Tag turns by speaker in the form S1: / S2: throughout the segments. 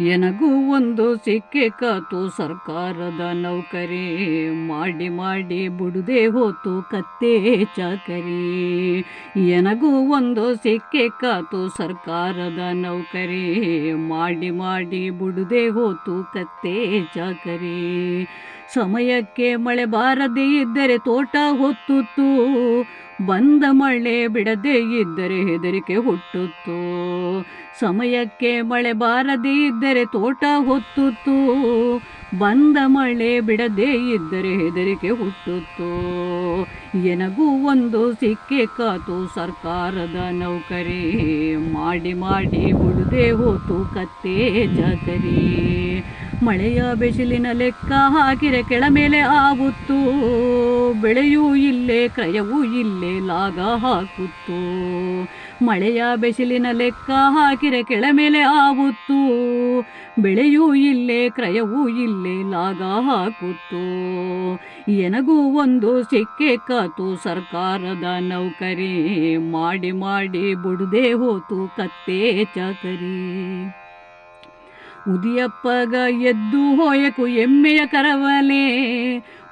S1: ಎನಗೂ ಒಂದು ಸಿಕ್ಕೆ ಕಾತು ಸರ್ಕಾರದ ನೌಕರಿ. ಮಾಡಿ ಮಾಡಿ ಬುಡದೆ ಹೋತು ಕತ್ತೆ ಚಾಕರಿ. ಎನಗೂ ಒಂದು ಸಿಕ್ಕೆ ಕಾತು ಸರ್ಕಾರದ ನೌಕರಿ. ಮಾಡಿ ಮಾಡಿ ಬುಡದೆ ಹೋತು ಕತ್ತೆ ಚಾಕರಿ. ಸಮಯಕ್ಕೆ ಮಳೆ ಬಾರದೇ ಇದ್ದರೆ ತೋಟ ಹೊತ್ತುತ್ತು, ಬಂದ ಮಳೆ ಬಿಡದೇ ಇದ್ದರೆ ಹೆದರಿಕೆ ಹುಟ್ಟುತ್ತು. ಸಮಯಕ್ಕೆ ಮಳೆ ಬಾರದೇ ಇದ್ದರೆ ತೋಟ ಹೊತ್ತುತ್ತು, ಬಂದ ಮಳೆ ಬಿಡದೇ ಇದ್ದರೆ ಹೆದರಿಕೆ ಹುಟ್ಟುತ್ತು. ಎನಗೂ ಒಂದು ಸಿಕ್ಕೆ ಕಾತು ಸರ್ಕಾರದ ನೌಕರಿ, ಮಾಡಿ ಮಾಡಿ ಬಿಡದೆ ಹೋತು ಕತ್ತೆ ಜಾತರಿ. ಮಳೆಯ ಬೆಸಿಲಿನ ಲೆಕ್ಕ ಹಾಕಿರೆ ಕೆಳ ಮೇಲೆ ಆಗುತ್ತು? ಬೆಳೆಯೂ ಇಲ್ಲೇ, ಕ್ರಯವೂ ಇಲ್ಲೇ ಲಾಗ ಹಾಕುತ್ತು? ಮಳೆಯ ಬೆಸಿಲಿನ ಲೆಕ್ಕ ಹಾಕಿರೆ ಕೆಳ ಮೇಲೆ ಆಗುತ್ತು? ಬೆಳೆಯೂ ಇಲ್ಲೇ, ಕ್ರಯವೂ ಇಲ್ಲೇ ಲಾಗ ಹಾಕುತ್ತು? ಎನಗೂ ಒಂದು ಸಿಕ್ಕೆ ಕಾತು, ಸರ್ಕಾರದ ನೌಕರಿ. ಮಾಡಿ ಮಾಡಿ ಬುಡದೆ ಹೋತು ಕತ್ತೆ, ಚಾಕರಿ. ಉದಿಯಪ್ಪಗ ಎದ್ದು ಹೋಯಕು ಎಮ್ಮೆಯ ಕರವಲೆ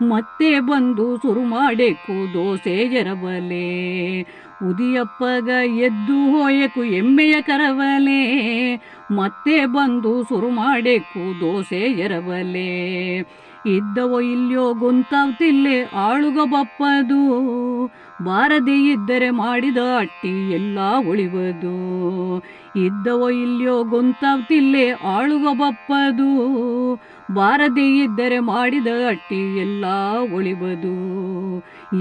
S1: ಮತ್ತೆ ಬಂದು ಸುರು ಮಾಡೆಕು ದೋಸೆ ಜರಬಲೆ. ಉದಿಯಪ್ಪಗ ಎದ್ದು ಹೋಯಕು ಎಮ್ಮೆಯ ಕರವಲೆ. ಮತ್ತೆ ಬಂದು ಸುರು ಮಾಡೆಕು ದೋಸೆ ಜರಬಲೆ. ಇದ್ದವೋ ಇಲ್ಲಿಯೋ ಗೊಂತಾವ್ತಿಲ್ಲೆ ಆಳುಗ ಬಪ್ಪದು. ಬಾರದೇ ಇದ್ದರೆ ಮಾಡಿದ ಅಟ್ಟಿ ಎಲ್ಲ ಉಳಿವದು. ಇದ್ದವೋ ಇಲ್ಲಿಯೋ ಗೊಂತಾವ್ತಿಲ್ಲೆ ಆಳುಗ ಬಪ್ಪದು. ಬಾರದೇ ಇದ್ದರೆ ಮಾಡಿದ ಅಟ್ಟಿ ಎಲ್ಲ ಉಳಿವದು.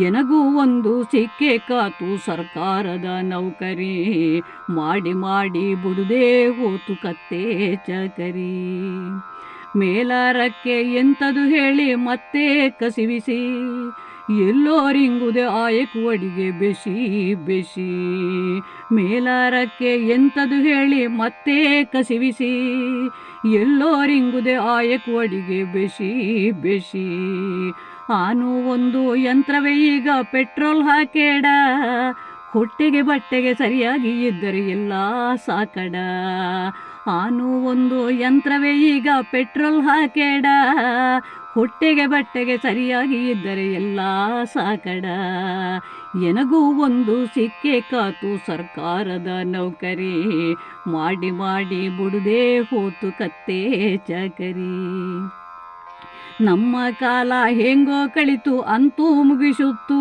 S1: ಎನಗೂ ಒಂದು ಸಿಕ್ಕೆ ಕಾತು ಸರ್ಕಾರದ ನೌಕರಿ. ಮಾಡಿ ಮಾಡಿ ಬುಡದೆ ಹೋತು ಕತ್ತೆ ಚಕರಿ. ಮೇಲಾರಕ್ಕೆ ಎಂಥದು ಹೇಳಿ ಮತ್ತೆ ಕಸಿವಿಸಿ. ಎಲ್ಲೋರಿಂಗುದೆ ಆಯಕು ಅಡಿಗೆ ಬೆಸಿ ಬೆಸಿ ಮೇಲಾರಕ್ಕೆ ಎಂತದು ಹೇಳಿ ಮತ್ತೆ ಕಸಿವಿಸಿ. ಎಲ್ಲೋರಿಂಗುದೆ ಆಯಕು ಅಡಿಗೆ ಬೆಸಿ ಬೆಸಿ ಆನು ಒಂದು ಯಂತ್ರವೇ ಈಗ ಪೆಟ್ರೋಲ್ ಹಾಕೇಡ. ಹೊಟ್ಟೆಗೆ ಬಟ್ಟೆಗೆ ಸರಿಯಾಗಿ ಇದ್ದರೆ ಎಲ್ಲ ಸಾಕಡ. ಆನು ಒಂದು ಯಂತ್ರವೇ, ಈಗ ಪೆಟ್ರೋಲ್ ಹಾಕೇಡ. ಹೊಟ್ಟೆಗೆ ಬಟ್ಟೆಗೆ ಸರಿಯಾಗಿ ಇದ್ದರೆ ಎಲ್ಲ ಸಾಕಡ. ಎನಗೂ ಒಂದು ಸಿಕ್ಕೆ ಕಾತು ಸರ್ಕಾರದ ನೌಕರಿ. ಮಾಡಿ ಮಾಡಿ ಬುಡದೆ ಹೋತು ಕತ್ತೆ ಚಕರಿ. ನಮ್ಮ ಕಾಲ ಹೆಂಗೋ ಕಳಿತು, ಅಂತೂ ಮುಗಿಸುತ್ತು.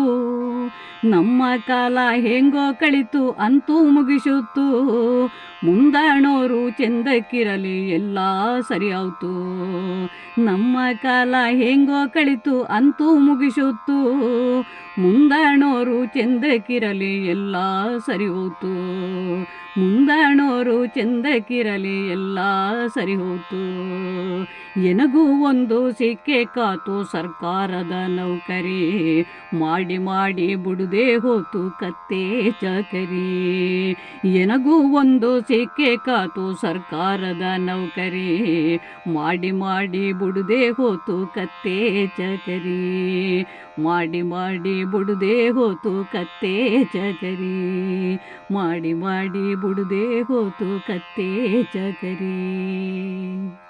S1: ನಮ್ಮ ಕಾಲ ಹೆಂಗೋ ಕಳಿತು, ಅಂತೂ ಮುಗಿಸುತ್ತು. ಮುಂದಾಣೋರು ಚೆಂದಕ್ಕಿರಲಿ, ಎಲ್ಲ ಸರಿಯಾಯ್ತು ನಮ್ಮ ಕಾಲ ಹೆಂಗೋ ಕಳಿತು, ಅಂತೂ ಮುಗಿಸುತ್ತು. ಮುಂದಾಣೋರು ಚೆಂದಕ್ಕಿರಲಿ, ಎಲ್ಲ ಸರಿ ಹೋಯ್ತು ಮುಂದಾಣೋರು ಚೆಂದಕ್ಕಿರಲಿ, ಎಲ್ಲ ಸರಿ ಹೋಯ್ತು ಎನಗೂ ಒಂದು ಸಿಕ್ಕೆ ಕಾತು ಸರ್ಕಾರದ ನೌಕರಿ. ಮಾಡಿ ಮಾಡಿ ಬುಡದೆ ಹೋತು ಕತ್ತೆ ಚಾಕರಿ. ಎನಗೂ ಒಂದು ಸಿಕ್ಕೆ ಕಾತು ಸರ್ಕಾರದ ನೌಕರಿ. ಮಾಡಿ ಮಾಡಿ ಬುಡದೆ ಹೋತು ಕತ್ತೆ ಚಾಕರಿ. ಮಾಡಿ ಮಾಡಿ ಬುಡದೆ ಹೋತು ಕತ್ತೆ ಚಾಕರಿ. ಮಾಡಿ ಮಾಡಿ ಬುಡದೆ ಹೋತು ಕತ್ತೆ ಚಕರಿ.